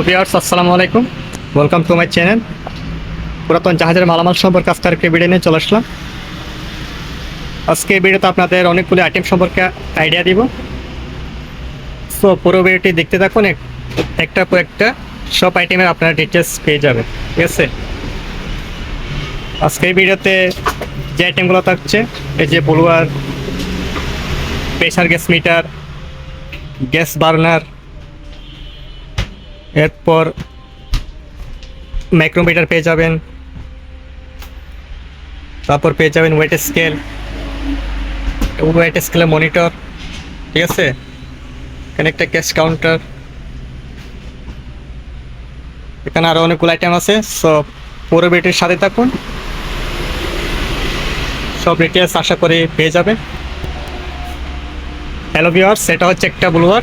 Hello viewers আসসালামু আলাইকুম। Welcome to my channel পুরাতন জাহাজের মালামাল সম্পর্কে আজকে আরেকটি ভিডিও নিয়ে চলে আসলাম। আজকে ভিডিওতে আপনাদের অনেকগুলি আইটেম সম্পর্কে আইডিয়া দিব। সো পুরো ভিডিওটি দেখতে থাকুন। এক- একটা পর একটা সব আইটেমের আপনারা ডিটেলস পেয়ে যাবেন। ঠিক আছে? আজকে ভিডিওতে যে আইটেমগুলো থাকছে, এই যে blower pressure gas meter gas burner এরপর মাইক্রোমিটার পেয়ে যাবেন। তারপর পেয়ে যাবেন ওয়েট স্কেল। ওয়েট স্কেলের মনিটর, ঠিক আছে? এখানে ক্যাশ কাউন্টার। এখানে আরও অনেকগুলো আইটেম আছে, সব পুরো বেটির সাথে থাকুন। সব ডিটেলস আশা করি পেয়ে যাবেন। হ্যালো ভিওয়ার্স সেটা হচ্ছে একটা ব্লুয়ার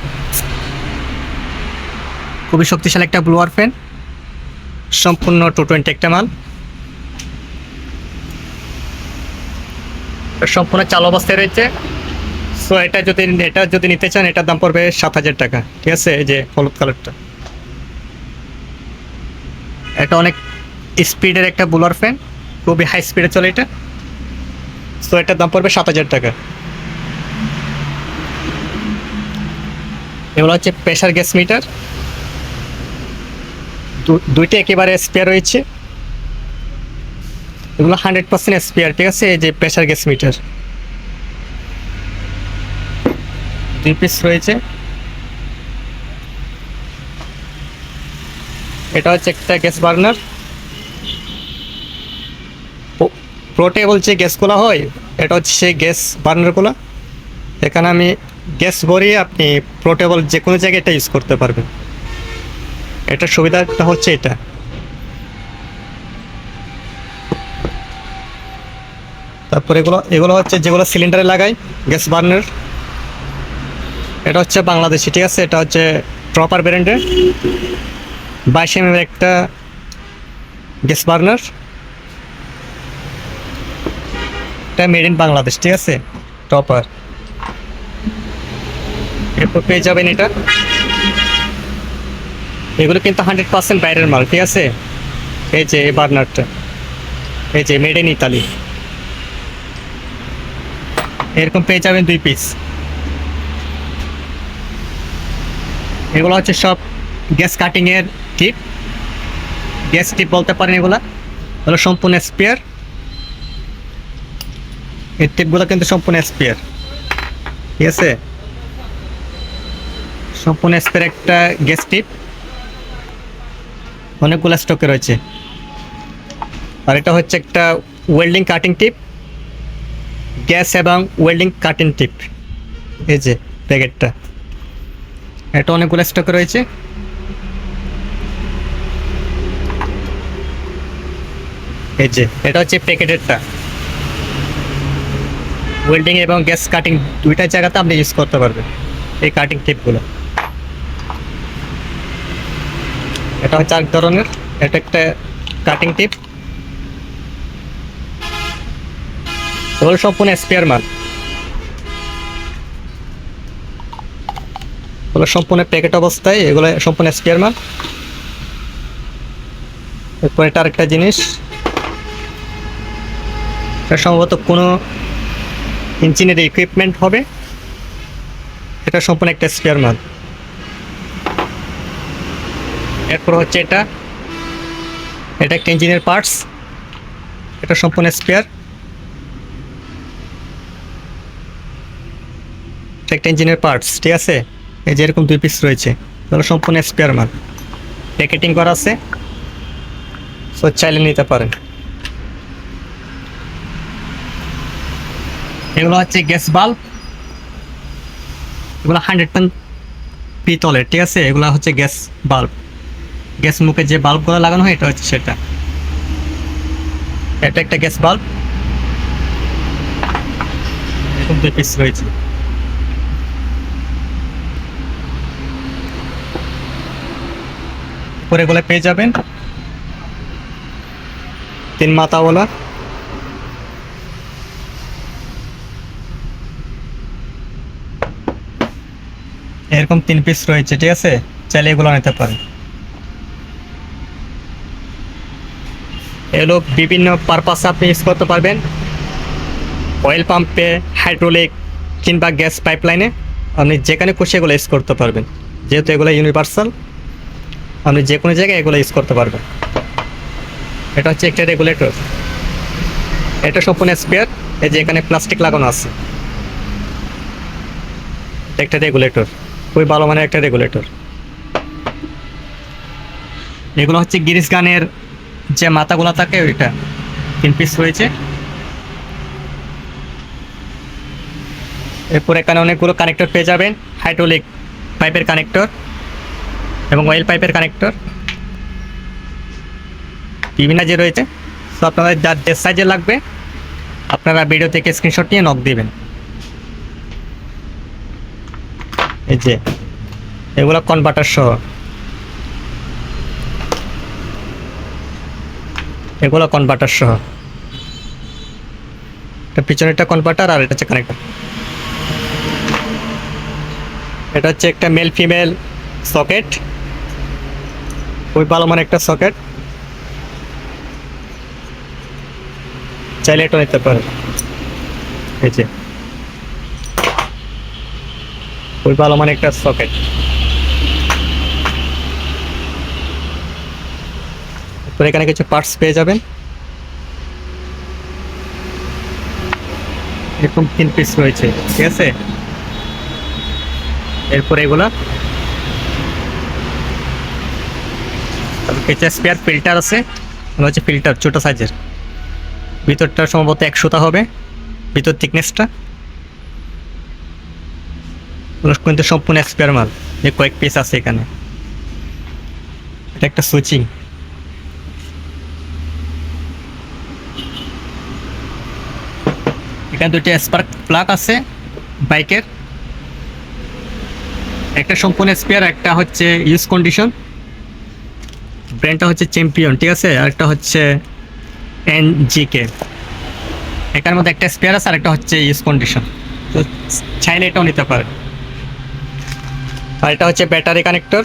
খুবই শক্তিশালী একটা ব্লোয়ার ফ্যান সম্পূর্ণ টু টোয়েন্টি একটা মাল। সম্পূর্ণ চালু অবস্থায় রয়েছে। সো এটা যদি এটা যদি নিতে চান, এটার দাম পড়বে সাত হাজার টাকা। ঠিক আছে? এই যে হলুদ কালারটা এটা অনেক স্পিডের একটা বুলার ফ্যান খুবই হাই স্পিডে চলে এটা। সো এটার দাম পড়বে সাত হাজার টাকা। এগুলো হচ্ছে প্রেশার গ্যাস মিটার দুইটা একেবারে স্পেয়ার রয়েছে। এগুলো হান্ড্রেড পার্সেন্ট স্পেয়ার ঠিক আছে? এই যে প্রেশার গ্যাস মিটার দুই পিস রয়েছে। এটা হচ্ছে একটা গ্যাস বার্নার পোর্টেবল যে গ্যাসগুলো হয়, এটা হচ্ছে সেই গ্যাস বার্নারগুলো এখানে আমি গ্যাস ভরিয়ে আপনি পোর্টেবল যে কোনো জায়গায় এটা ইউজ করতে পারবেন। এটা সুবিধাটা হচ্ছে এটা। তারপর এগুলো এগুলো হচ্ছে যেগুলো সিলিন্ডারে লাগাই, গ্যাস বার্নার। এটা হচ্ছে বাংলাদেশি, ঠিক আছে? এটা হচ্ছে প্রপার ব্র্যান্ডের বাইশ এম একটা গ্যাস বার্নার। এটা মেড ইন বাংলাদেশ, ঠিক আছে? টপার এরপর পেয়ে যাবেন এটা। এগুলো কিন্তু হান্ড্রেড পার্সেন্ট বাইরের মাল, ঠিক আছে? এই যে এই বার্নারটা। এই যে মেড ইন ইতালি এরকম পেয়ে যাবেন দুই পিস এগুলো হচ্ছে সব গ্যাস কাটিংয়ের টিপ গ্যাস টিপ বলতে পারেন এগুলা। হলো সম্পূর্ণ স্পেয়ার এই টিপগুলো কিন্তু সম্পূর্ণ স্পেয়ার ঠিক আছে? সম্পূর্ণ স্পেয়ার একটা গ্যাস টিপ অনেকগুলো স্টকে রয়েছে। আর এটা হচ্ছে একটা ওয়েল্ডিং কাটিং টিপ গ্যাস এবং ওয়েল্ডিং কাটিং টিপ এই যে প্যাকেটটা। এটা অনেকগুলো স্টকে রয়েছে। এই যে, এটা হচ্ছে প্যাকেটেরটা। ওয়েল্ডিং এবং গ্যাস কাটিং দুইটা জায়গাতে আপনি ইউজ করতে পারবেন। এই কাটিং টিপগুলো এটা হচ্ছে এক ধরনের। এটা একটা কাটিং টিপ এগুলো সম্পূর্ণ স্পেয়ার মাল। এগুলো সম্পূর্ণ প্যাকেট অবস্থায়, এগুলো সম্পূর্ণ স্পেয়ার মাল। এরপর এটা আরেকটা জিনিস। এটা সম্ভবত কোনো ইঞ্জিনের ইকুইপমেন্ট হবে। এটা সম্পূর্ণ একটা স্পেয়ার মাল। এরপর হচ্ছে এটা। এটা একটা ইঞ্জিনের পার্টস এটা সম্পূর্ণ স্পেয়ার একটা ইঞ্জিনের পার্টস ঠিক আছে? এই যে এরকম দুই পিস রয়েছে। তাহলে সম্পূর্ণ স্পেয়ার মাল। প্যাকেটিং করা আছে। সো চাইলে নিতে পারেন। এগুলো হচ্ছে গ্যাস বাল্ব এগুলো হান্ড্রেড টন পিতলের, ঠিক আছে? এগুলো হচ্ছে গ্যাস বাল্ব গ্যাস মুখে যে বাল্বগুলো লাগানো হয়, এটা হচ্ছে সেটা। এটা একটা গ্যাস বাল্ব। এরকম দুই পিস রয়েছে। পরে এগুলো পেয়ে যাবেন। তিন মাথাওয়ালা এরকম তিন পিস রয়েছে, ঠিক আছে? চাইলে এগুলো নিতে পারেন। এগুলো বিভিন্ন পারপাসে আপনি ইউজ করতে পারবেন। অয়েল পাম্পে হাইড্রোলিক কিংবা গ্যাস পাইপলাইনে আপনি যেখানে খুশি এগুলো ইউজ করতে পারবেন। যেহেতু এগুলো ইউনিভার্সাল আপনি যে কোনো জায়গায় এগুলো ইউজ করতে পারবেন। এটা হচ্ছে একটা রেগুলেটর এটা সম্পূর্ণ স্পেয়ার এই যে এখানে প্লাস্টিক লাগানো আছে। একটা রেগুলেটর খুবই ভালো মানের একটা রেগুলেটর এগুলো হচ্ছে গিরিশ গানের যে মাথাগুলো থাকে ওইটা তিন পিস রয়েছে এরপর এখানে অনেকগুলো কানেক্টর পেয়ে যাবেন হাইড্রোলিক পাইপের কানেক্টর এবং অয়েল পাইপের কানেক্টর বিভিন্ন যে রয়েছে, তো আপনাদের যার যে সাইজে লাগবে, আপনারা ভিডিও থেকে স্ক্রিনশট নিয়ে নক দিবেন। এই যে, এগুলো কনভার্টার সহ। এগুলো কনভার্টার সহ। এটা পিছনেরটা কনভার্টার আর এটা হচ্ছে কানেক্টর এটা হচ্ছে একটা মেল ফিমেল সকেট ওই ভালো মানে একটা সকেট চাইলে এটা নিতে পারে এই যে। ওই ভালো মানে একটা সকেট তো এখানে কিছু পার্টস পেয়ে যাবেন এরকম তিন পিস রয়েছে, ঠিক আছে? এরপর এগুলা। কিছু স্পেয়ার ফিল্টার আছে মানে হচ্ছে ফিল্টার ছোটো সাইজের ভিতরটা সম্ভবত একশোটা হবে, ভিতর থিকনেসটা কিন্তু সম্পূর্ণ এক্সপায়ার মাল, যে কয়েক পিস আছে এখানে। এটা একটা সুইচিং এখানে দুটি স্পার্ক প্লাগ আছে, বাইকের। একটা সম্পূর্ণ স্পেয়ার একটা হচ্ছে ইউজ কন্ডিশন ব্র্যান্ডটা হচ্ছে চ্যাম্পিয়ন ঠিক আছে? আর একটা হচ্ছে এন কে এটার মধ্যে একটা স্পেয়ার আছে, আর একটা হচ্ছে ইউজ কন্ডিশন তো চাইলে এটাও নিতে পারে আর এটা হচ্ছে ব্যাটারি কানেক্টর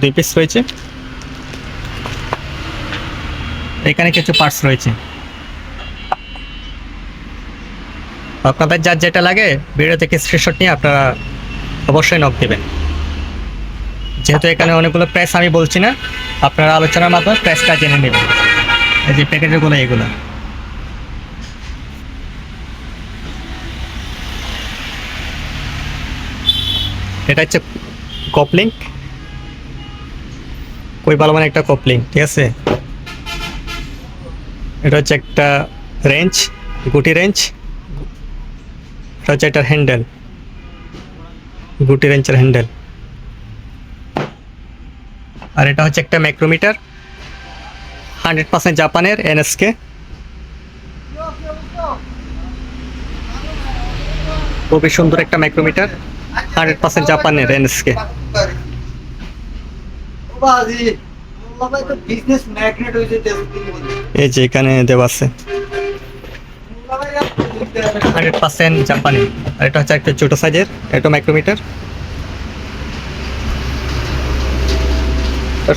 দুই পিস রয়েছে। এখানে কিছু পার্টস রয়েছে। আপনাদের যার যেটা লাগে ভিডিও থেকে স্ক্রিনশট নিয়ে আপনারা অবশ্যই নক দেবেন। যেহেতু এখানে অনেকগুলো প্রাইস আমি বলছি না, আপনারা আলোচনার মাধ্যমে প্রাইসটা জেনে নেবেন। এই যে প্যাকেজগুলো এগুলো এটা হচ্ছে কপলিং কই ভালো মানে একটা কপলিং ঠিক আছে? এটা হচ্ছে একটা রেঞ্জ গুটি রেঞ্জ এটা এটার হ্যান্ডেল গুটি রেঞ্চের হ্যান্ডেল। আর এটা হচ্ছে একটা ম্যাক্রোমিটার হান্ড্রেড পার্সেন্ট জাপানের এনএসকে। খুবই সুন্দর একটা ম্যাক্রোমিটার হান্ড্রেড পার্সেন্ট জাপানের এনএসকে। এই যে এখানে দেওয়া আছে। হান্ড্রেড পার্সেন্ট জাপানি। আর এটা হচ্ছে একটা ছোটো সাইজের, এটা মাইক্রোমিটার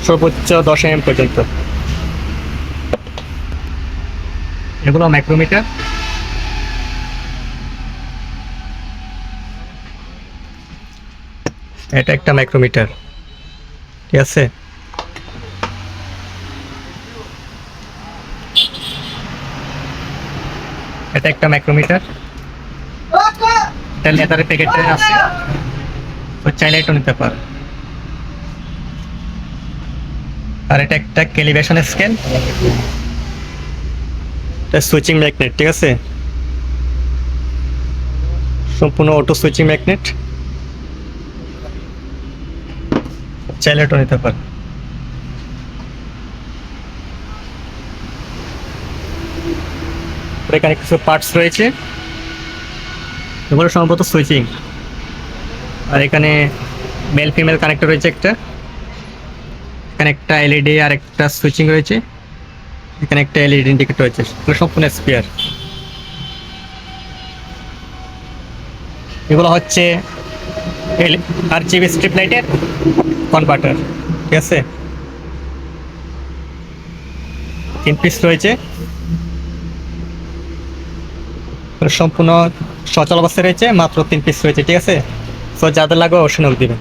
সর্বোচ্চ দশ এম পর্যন্ত। এগুলো মাইক্রোমিটার এটা একটা মাইক্রোমিটার ঠিক আছে? এটা একটা মাইক্রোমিটার এটা লেদারের প্যাকেটে আছে তো চাইলে এটা নিতে পারে। আর এটা একটা ক্যালিব্রেশন স্কেল এটা সুইচিং ম্যাগনেট ঠিক আছে? সম্পূর্ণ অটো সুইচিং ম্যাগনেট চাইলে এটা নিতে পারে। আর এখানে কিছু পার্টস রয়েছে। এগুলো সম্ভবত সুইচিং আর এখানে মেল ফিমেল কানেক্টর রয়েছে একটা। এখানে একটা এলইডি আর একটা সুইচিং রয়েছে। এখানে একটা এলইডি ইন্ডিকেটর রয়েছে। এগুলো সম্পূর্ণ স্পেয়ার এগুলো হচ্ছে আর জিবি স্ট্রিপ লাইটের কনভার্টার ঠিক আছে? তিন পিস রয়েছে। সম্পূর্ণ সচল অবস্থায় রয়েছে, মাত্র তিন পিস রয়েছে ঠিক আছে? তো যাদের লাগবে অবশ্যই নক দিবেন।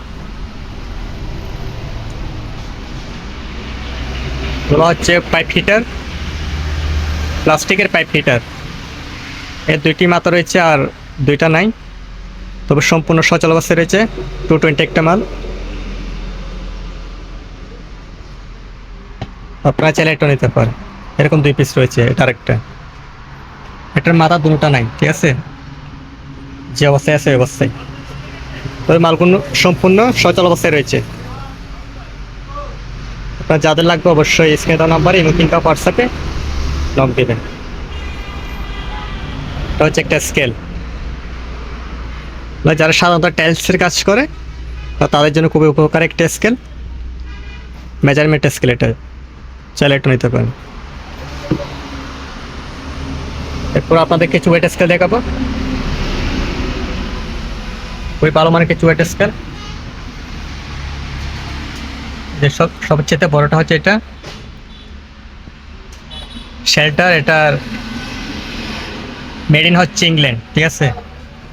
হচ্ছে পাইপ হিটার প্লাস্টিকের পাইপ হিটার এর দুইটি মাথা রয়েছে আর দুইটা নাই। তবে সম্পূর্ণ সচল অবস্থায় রয়েছে টু টোয়েন্টি একটা মাল। আপনারা চাইলে এটা নিতে পারেন। এরকম দুই পিস রয়েছে, এটা আরেকটা। এটার মাথা, দুটা নাই, ঠিক আছে? যে অবস্থায় আছে অবস্থায়। তবে মালগুলো সম্পূর্ণ সচল অবস্থায় রয়েছে। আপনার যাদের লাগবে অবশ্যই স্ক্রিনে দেওয়া নাম্বারে ইমো কিংবা হোয়াটসঅ্যাপে লক দেবেন। এটা হচ্ছে একটা স্কেল। যারা সাধারণত টাইলসের কাজ করে তাদের জন্য খুবই উপকার একটা স্কেল। মেজারমেন্ট স্কেল এটা। চাইলে একটু নিতে পারেন। এরপর আপনাদের কিছু ওয়েট স্কেল দেখাবো। ওই ভালো মানে কিছু ওয়েট স্কেল যে সব সবচেয়ে বড়টা হচ্ছে এটা। শেল্টার এটার মেড ইন হচ্ছে ইংল্যান্ড ঠিক আছে?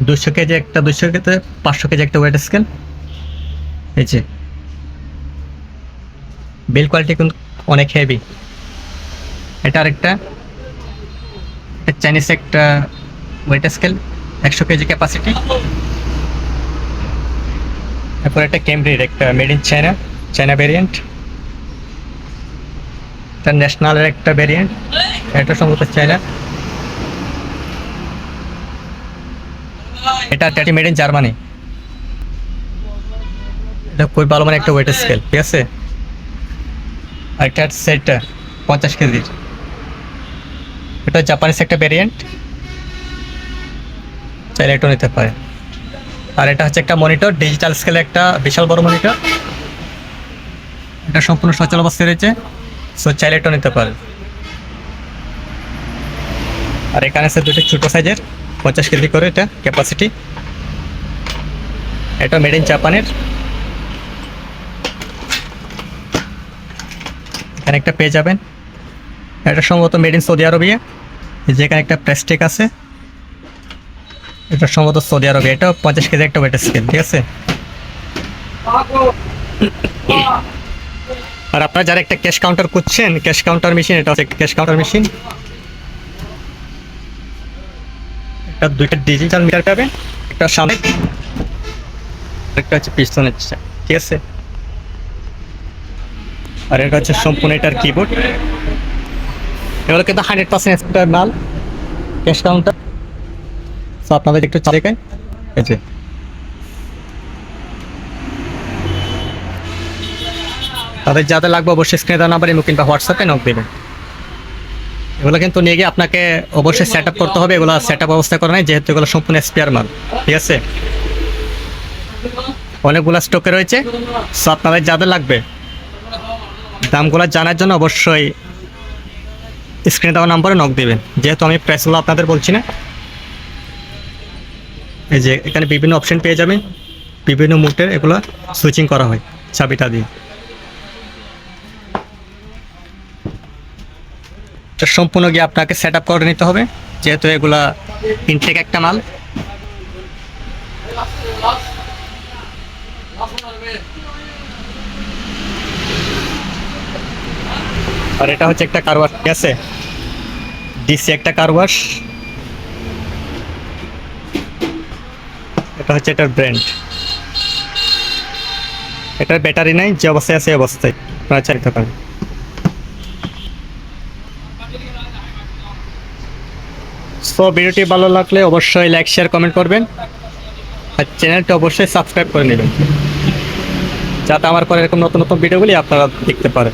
দুশো কেজি একটা দুশো কেজি পাঁচশো কেজি একটা ওয়েট স্কেল এই যে। বিল কোয়ালিটি কিন্তু অনেক হেভি এটা আরেকটা। চাইনিজ একটা ওয়েট স্কেল একশো কেজি ক্যাপাসিটি এরপর একটা ক্যামব্রির একটা made in China China variant এটা ন্যাশনালের একটা ভেরিয়েন্ট এটা সম্ভবত চায়না এটা ট্যাটি মেড ইন জার্মানি এটা খুবই ভালো মানে একটা ওয়েট স্কেল ঠিক আছে? আর একটা সেটটা পঞ্চাশ কেজির। এটা জাপানিজ একটা ভেরিয়েন্ট চাইলে একটু নিতে পারে আর এটা হচ্ছে একটা মনিটর ডিজিটাল স্কেলে একটা বিশাল বড় মনিটর এটা সম্পূর্ণ সচল অবস্থায় রয়েছে। সো চাইলে এটা নিতে পারে আর এখানে আছে দুটো ছোটো সাইজের পঞ্চাশ কেজি করে এটা ক্যাপাসিটি এটা মেড ইন জাপানের এখানে একটা পেয়ে যাবেন। এটা সম্ভবত মেড ইন সৌদি আরবিয়া যেখানে একটা প্লাস্টিক আছে। এটা সম্ভবত সৌদি আরবে এটা পঞ্চাশ কেজি একটা ওয়েট স্কেল ঠিক আছে? আর আপনারা যারা একটা ক্যাশ কাউন্টার করছেন ক্যাশ কাউন্টার মেশিন এটা হচ্ছে ক্যাশ কাউন্টার মেশিন একটা দুইটা ডিজিটাল মিটার পাবেন, একটা সামনে একটা হচ্ছে পিস্তনের ঠিক আছে? আর এটা হচ্ছে সম্পূর্ণ এটার কিবোর্ড এগুলো কিন্তু হান্ড্রেড পার্সেন্ট এক্সপার্ট মাল ক্যাশ কাউন্টার। সো আপনাদের একটু চা দেখাই। এই যে। তাদের যাদের লাগবে অবশ্যই স্ক্রিনে দেওয়া নাম্বার কিংবা হোয়াটসঅ্যাপে নক দেবেন। এগুলো কিন্তু নিয়ে গিয়ে আপনাকে অবশ্যই সেট আপ করতে হবে। এগুলো সেট আপ অবস্থা করা নাই, যেহেতু এগুলো সম্পূর্ণ স্পেয়ার মাল। ঠিক আছে? অনেকগুলো স্টকে রয়েছে। সো আপনাদের যাদের লাগবে, দামগুলো জানার জন্য অবশ্যই স্ক্রিনে দেওয়া নাম্বারে নক দেবেন যেহেতু আমি প্রাইসগুলো আপনাদের বলছি না। এই যে এখানে বিভিন্ন অপশন পেয়ে যাবেন। বিভিন্ন মুটের এগুলো সুইচিং করা হয় চাবিটা দিয়ে। সম্পূর্ণ গিয়ে আপনাকে সেট আপ করে নিতে হবে। যেহেতু এগুলা ইনটেক একটা মাল। আর এটা হচ্ছে একটা কারওয়াশ ঠিক আছে? ডিসি একটা কারওয়াশ এটা হচ্ছে এটার ব্র্যান্ড। এটার ব্যাটারি নাই, যে অবস্থায় আছে অবস্থায়। আপনারা চালিতে পারেন। সো ভিডিওটি ভালো লাগলে অবশ্যই লাইক শেয়ার কমেন্ট করবেন। আর চ্যানেলটা অবশ্যই সাবস্ক্রাইব করে নেবেন। যাতে আমার পরে এরকম নতুন নতুন ভিডিওগুলি আপনারা দেখতে পারেন।